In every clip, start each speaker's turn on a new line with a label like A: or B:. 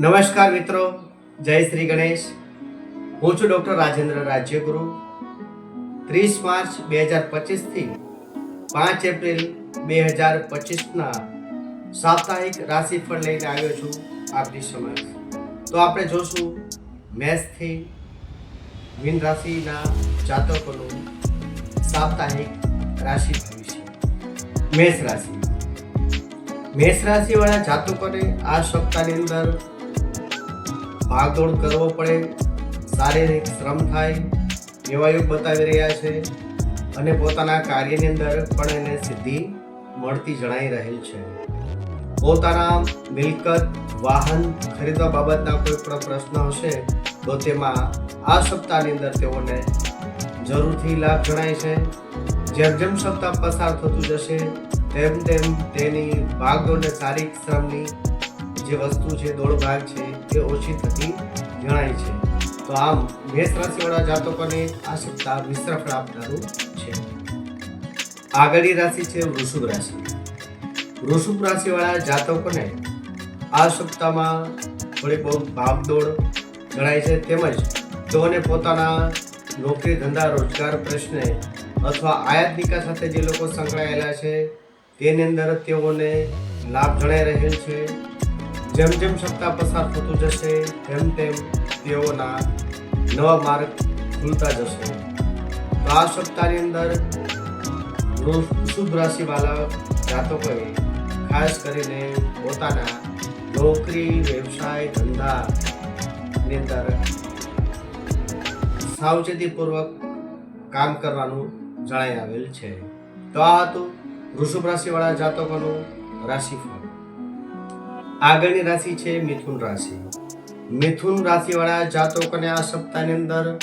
A: નમસ્કાર મિત્રો, જય શ્રી ગણેશ. હું છું ડૉક્ટર રાજેન્દ્ર રાજ્યગુરુ. ત્રીસ માર્ચ બે હજાર પચીસથી પાંચ એપ્રિલ બે હજાર પચીસના સાપ્તાહિક રાશિફળ લઈને આવ્યો છું આપની સમક્ષ તો આપણે જોશું મેષથી મીન રાશિના જાતકોનું સાપ્તાહિક રાશિ ભવિષ્ય. મેષ રાશિ. મેષ રાશિવાળા જાતકોને આ સપ્તાહની અંદર ભાગદોડ કરવો પડે, શારીરિક શ્રમ થાય એવા યોગ બતાવી રહ્યા છે અને પોતાના કાર્યની અંદર પણ એને સિદ્ધિ મળતી જણાઈ રહેલ છે. પોતાના મિલકત, વાહન ખરીદવા બાબતના કોઈ પણ પ્રશ્ન હશે, તો તેમાં આ સપ્તાહની અંદર તેઓને જરૂરથી લાભ જણાય છે. જેમ જેમ સપ્તાહ પસાર થતું જશે, તેમ તેમ તેની ભાગદોડ અને શારીરિક શ્રમની જે વસ્તુ છે દોડ ભાગ છે, એ ઓછી થતી જણાય છે. તો આમ મેષ રાશિવાળા જાતકોને આ સપ્તાહ મિશ્ર ફળ આપનારું છે. આગળની રાશિ છે વૃષભ રાશિ. વૃષભ રાશિવાળા જાતકોને આ સપ્તાહમાં થોડી બહુ ભાગદોડ જણાય છે. તેમજ તેઓને પોતાના નોકરી, ધંધા, રોજગાર પ્રશ્ને અથવા આયાત નિકાસ સાથે જે લોકો સંકળાયેલા છે, તેની અંદર તેઓને લાભ જણાઈ રહેલ છે. જેમ જેમ સપ્તાહ પસાર થતું જશે, તેમ તેમ તેઓના નવા માર્ગ ખુલતા જશે. તો આ સપ્તાહની અંદર શુભ રાશિવાળા જાતકોએ ખાસ કરીને પોતાના નોકરી, વ્યવસાય ધંધાની અંદર સાવચેતીપૂર્વક કામ કરવાનું જણાઈ આવેલ છે. તો આ હતું વૃષભ રાશિવાળા જાતકોનું રાશિફળ. આગળની રાશિ છે મિથુન રાશિ. મિથુન રાશિવાળા જાતકોને આ સપ્તાહની અંદર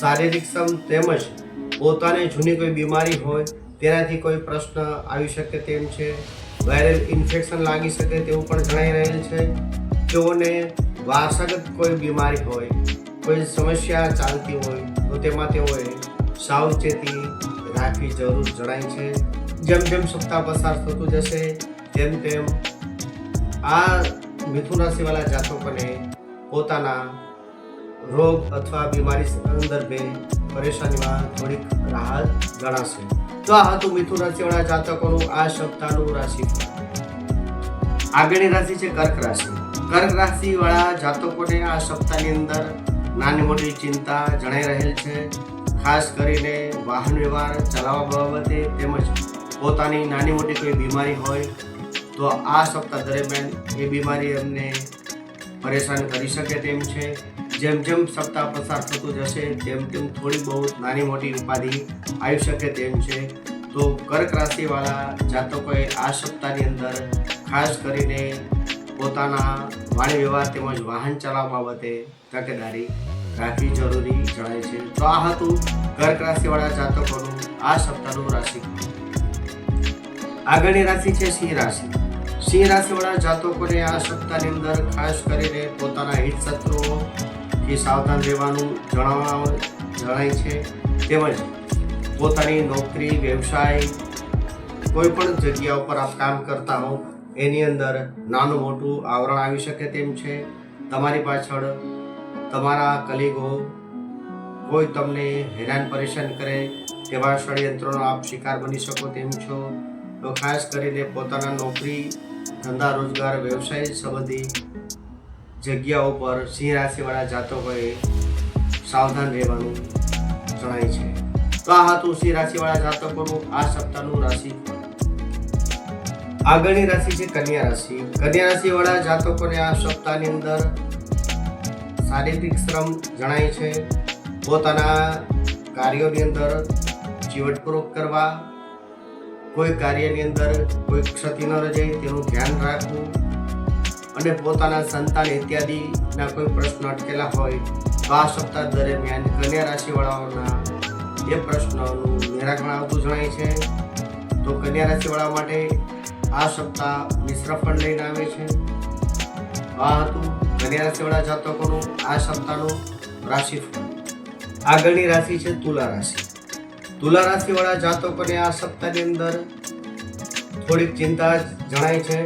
A: શારીરિક શ્રમ તેમજ પોતાને જૂની કોઈ બીમારી હોય તેનાથી કોઈ પ્રશ્ન આવી શકે તેમ છે. વાયરલ ઇન્ફેક્શન લાગી શકે તેવું પણ જણાઈ રહેલ છે. તેઓને વારસાગત કોઈ બીમારી હોય, કોઈ સમસ્યા ચાલતી હોય, તો તેમાં તેઓએ સાવચેતી રાખવી જરૂર જણાય છે. જેમ જેમ સપ્તાહ પસાર થતું જશે, તેમ તેમ આ મિથુન રાશિવાળા જાતકોને પોતાના રોગ અથવા બીમારી સંદર્ભે પરેશાનીમાં થોડીક રાહત ગણાશે. તો આ હતું મિથુન રાશિવાળા જાતકોનું આ સપ્તાહનું રાશિ. આગળની રાશિ છે કર્ક રાશિ. કર્ક રાશિવાળા જાતકોને આ સપ્તાહની અંદર નાની મોટી ચિંતા જણાઈ રહેલ છે. ખાસ કરીને વાહન વ્યવહાર ચલાવવા બાબતે તેમજ પોતાની નાની મોટી કોઈ બીમારી હોય તો આ સપ્તાહ દરમિયાન એ બીમારી એમને પરેશાન કરી શકે તેમ છે. જેમ જેમ સપ્તાહ પસાર થતું જશે, તેમ તેમ થોડી બહુ નાની મોટી ઉપાધિ આવી શકે તેમ છે. તો કર્ક રાશિવાળા જાતકોએ આ સપ્તાહની અંદર ખાસ કરીને પોતાના વાણી વ્યવહાર તેમજ વાહન ચલાવવા બાબતે તકેદારી રાખવી જરૂરી જણાય છે. તો આ હતું કર્ક રાશિવાળા જાતકોનું આ સપ્તાહનું રાશિ આગળની રાશિ છે સિંહ રાશિ. સિંહ રાશિવાળા જાતકોને આ સપ્તાહની અંદર ખાસ કરીને પોતાના હિત શત્રુઓથી સાવધાન રહેવાનું જણાવવા જણાય છે. તેમજ પોતાની નોકરી, વ્યવસાય કોઈ પણ જગ્યા ઉપર આપ કામ કરતા હો, એની અંદર નાનું મોટું આવરણ આવી શકે તેમ છે. તમારી પાછળ તમારા કલીગો કોઈ તમને હેરાન પરેશાન કરે તેવા ષડયંત્રોનો આપ શિકાર બની શકો તેમ છો. તો ખાસ કરીને પોતાના નોકરી ધંધા, રોજગાર, વ્યવસાય સંબંધી જગ્યાઓ પર સિંહ રાશિવાળા જાતકોએ સાવધાન રહેવાનું જણાય છે. તો આ હતું સિંહ રાશિવાળા જાતકોનું આ સપ્તાહનું રાશિ. આગળની રાશિ છે કન્યા રાશિ. કન્યા રાશિવાળા જાતકોને આ સપ્તાહની અંદર શારીરિક શ્રમ જણાય છે. પોતાના કાર્યોની અંદર ચીવટપૂર્વક કરવા કોઈ કાર્યની અંદર કોઈ ક્ષતિ ન રજે, તેનું ધ્યાન રાખવું અને પોતાના સંતાન ઇત્યાદિના કોઈ પ્રશ્ન અટકેલા હોય, તો આ સપ્તાહ દરમિયાન કન્યા રાશિવાળાઓના એ પ્રશ્નોનું નિરાકરણ આવતું જણાય છે. તો કન્યા રાશિવાળા માટે આ સપ્તાહ મિશ્ર ફળ લઈને આવે છે. આ હતું કન્યા રાશિવાળા જાતકોનું આ સપ્તાહનું રાશિ આગળની રાશિ છે તુલા રાશિ. તુલા રાશિવાળા જાતકોને આ સપ્તાહની અંદર થોડીક ચિંતા જણાય છે.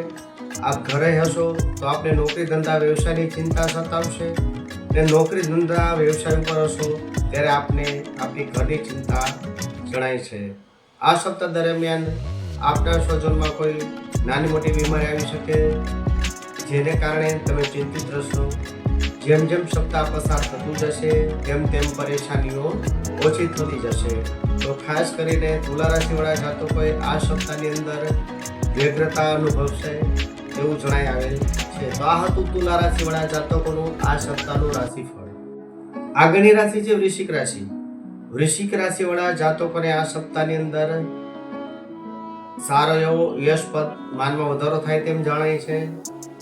A: આપ ઘરે હશો તો આપને નોકરી ધંધા વ્યવસાયની ચિંતા સતાવશે. ને નોકરી ધંધા વ્યવસાય ઉપર હશો ત્યારે આપને આપની ઘરની ચિંતા જણાય છે. આ સપ્તાહ દરમિયાન આપના સ્વજનમાં કોઈ નાની મોટી બીમારી આવી શકે જેને કારણે તમે ચિંતિત રહેશો. જેમ જેમ સપ્તાહ પસાર થતું જશે, તેમ તેમ પરેશાનીઓ ઓછી થતી જશે. તો ખાસ કરીને તુલા રાશિવાળા જાતકોએ આ સપ્તાહની અંદર વ્યગ્રતા અનુભવશે એવું જણાઈ આવેલ છે. તો આ હતું તુલા રાશિવાળા જાતકોનું આ સપ્તાહનું રાશિફળ. આગળની રાશિ છે વૃશ્ચિક રાશિ. વૃશ્ચિક રાશિવાળા જાતકોને આ સપ્તાહની અંદર સારો એવો યશપદ માનમાં વધારો થાય તેમ જણાય છે.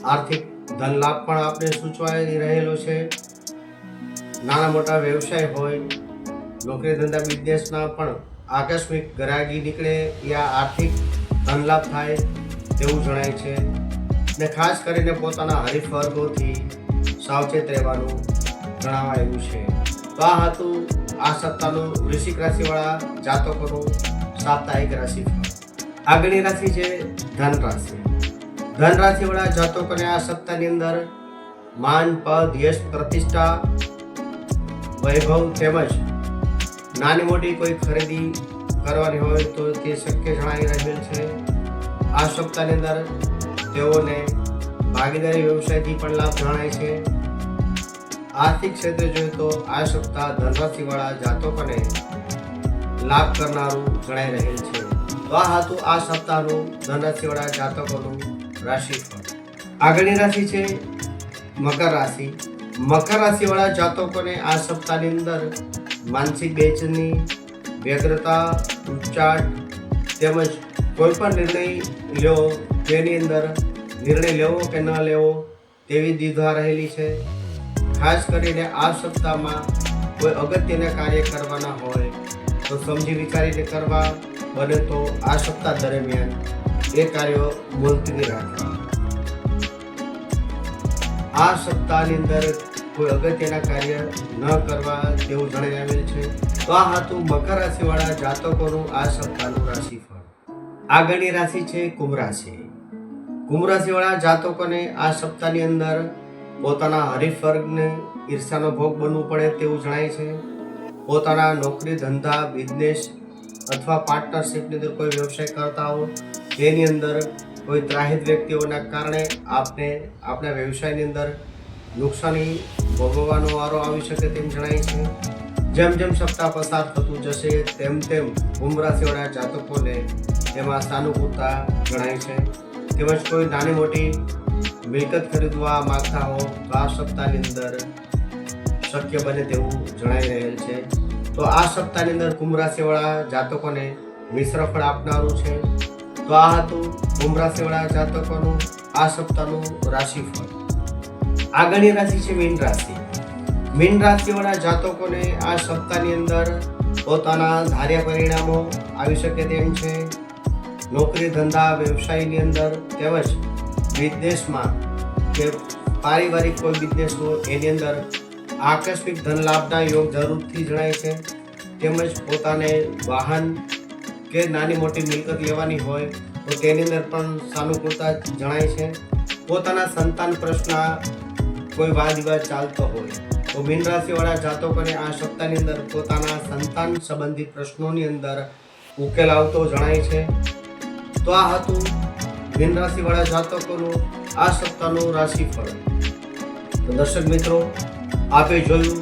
A: આર્થિક ધન લાભ પણ આપણે સૂચવાઈ રહેલો છે. નાના મોટા વ્યવસાય હોય નોકરી ધંધા બિઝનેસમાં પણ આકસ્મિક ગરાગી નીકળે યા આર્થિક ધનલાભ થાય તેવું જણાય છે. ને ખાસ કરીને પોતાના હરીફ વર્ગોથી સાવચેત રહેવાનું જણાવાયું છે. તો આ હતું આ સપ્તાહનું વૃશ્ચિક રાશિવાળા જાતકોનું સાપ્તાહિક રાશિફળ. આગળની રાશિ છે ધન રાશિ ધન રાશિવાળા જાતકોને આ સપ્તાહની અંદર માન, પદ, યશ, પ્રતિષ્ઠા, વૈભવ તેમજ નાની મોટી કોઈ ખરીદી કરવાની હોય તો તે શક્ય જણાવી રહેલ છે. આ સપ્તાહની અંદર તેઓને ભાગીદારી વ્યવસાયથી પણ લાભ જણાય છે. આર્થિક ક્ષેત્રે જોઈએ તો આ સપ્તાહ ધનરાશિવાળા જાતકોને લાભ કરનારું જણાઈ રહેલ છે. તો આ હતું આ સપ્તાહનું ધનરાશિવાળા જાતકોનું રાશિફળ. આગળની રાશિ છે મકર રાશિ. મકર રાશિવાળા જાતકોને આ સપ્તાહની અંદર માનસિક બેચેની વ્યગ્રતા ઉચ્ચાટ તેમજ કોઈ પણ નિર્ણય લેવો તેની અંદર નિર્ણય લેવો કે ન લેવો તેવી દ્વિધા રહેલી છે. ખાસ કરીને આ સપ્તાહમાં કોઈ અગત્યના કાર્ય કરવાના હોય તો સમજી વિચારીને કરવા બને તો આ સપ્તાહ દરમિયાન એ કાર્યો મુલતવી રાખવા. આ સપ્તાહની અંદર કોઈ અગત્યના કાર્ય ન કરવા તેવું જણાવેલ છે, તો આ હતું મકર રાશિવાળા જાતકોનું આ સપ્તાહનું રાશિફળ. આગળની રાશિ છે કુંભ રાશિ. કુંભ રાશિવાળા જાતકોને આ સપ્તાહની અંદર પોતાના હરીફ વર્ગને ઈર્ષાનો ભોગ બનવું પડે તેવું જણાય છે. પોતાના નોકરી, ધંધા, બિઝનેસ અથવા પાર્ટનરશિપની અંદર કોઈ વ્યવસાય કરતા હો તેની અંદર કોઈ ત્રાહિત વ્યક્તિઓના કારણે આપને આપણા વ્યવસાયની અંદર નુકસાની ભોગવવાનો વારો આવી શકે તેમ જણાય છે. જેમ જેમ સપ્તાહ પસાર થતું જશે, તેમ તેમ કુંભ જાતકોને તેમાં સાનુકૂળતા જણાય છે. તેમજ કોઈ નાની મોટી મિલકત ખરીદવા માગતા હો તો આ સપ્તાહની અંદર શક્ય બને તેવું જણાઈ રહેલ છે. તો આ સપ્તાહની અંદર કુંભ રાશિવાળા જાતકોને મિશ્ર ફળ આપનારું છે. તો આ હતું કુંભ રાશિવાળા જાતકોનું, આ સપ્તાહનું રાશિફળ. આગળની રાશિ છે મીન રાશિ. મીન રાશિવાળા જાતકોને આ સપ્તાહની અંદર પોતાના ધાર્યા પરિણામો આવી શકે તેમ છે. નોકરી, ધંધા, વ્યવસાયની અંદર તેમજ બિઝનેસમાં કે પારિવારિક કોઈ બિઝનેસ હોય એની અંદર આકસ્મિક ધન લાભના યોગ જરૂરથી જણાય છે. તેમજ પોતાને વાહન કે નાની મોટી મિલકત લેવાની હોય તો તેની અંદર પણ સાનુકૂળતા જણાય છે. પોતાના સંતાન પ્રશ્ન કોઈ વાદ વિવાદ ચાલતો હોય, તો મીન રાશિવાળા જાતકોને આ સપ્તાહની અંદર પોતાના સંતાન સંબંધિત પ્રશ્નોની અંદર ઉકેલ આવતો જણાય છે. તો આ હતું મીન રાશિવાળા જાતકોનું આ સપ્તાહનું રાશિફળ. તો દર્શક મિત્રો, આપે જોયું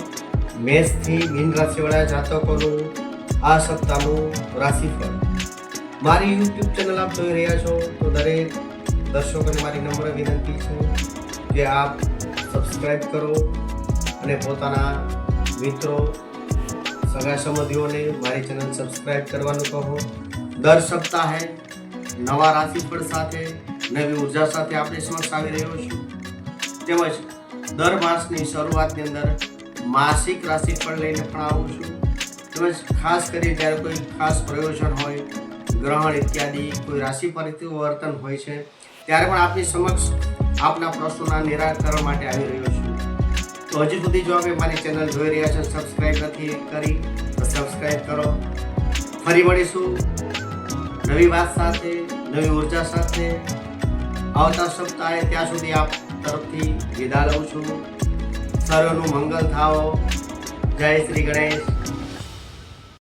A: મેષથી મીન રાશિવાળા જાતકોનું આ સપ્તાહનું રાશિફળ. મારી યુટ્યુબ ચેનલ આપ જોઈ રહ્યા છો, તો દરેક દર્શકોને મારી નમ્ર વિનંતી છે કે આપ સબસ્ક્રાઈબ કરો અને પોતાના મિત્રો, સગા સંબંધીઓને મારી ચેનલ સબસ્ક્રાઈબ કરવાનું કહો. દર સપ્તાહે નવા રાશિફળ સાથે, નવી ઊર્જા સાથે આપણે સમક્ષ આવી રહ્યો છું. તેમજ દર માસની શરૂઆતની અંદર માસિક રાશિફળ લઈને પણ આવું છું. તેમજ ખાસ કરી જ્યારે કોઈ ખાસ પ્રયોજન હોય, ગ્રહણ ઇત્યાદિ, કોઈ રાશિ પરિવર્તન હોય છે, ત્યારે પણ આપની સમક્ષ આપના પ્રશ્નોના નિરાકરણ માટે આવી રહ્યો છું. તો હજી સુધી જો આપણે મારી ચેનલ જોઈ રહ્યા છે સબસ્ક્રાઈબ નથી કરી, તો સબસ્ક્રાઈબ કરો. ફરી મળીશું. નવી વાત સાથે, નવી ઊર્જા સાથે. આવતા સપ્તાહે ત્યાં સુધી આપ તરફથી વિદા લઉં છું. સર્વનું મંગલ થાઓ. જય શ્રી ગણેશ.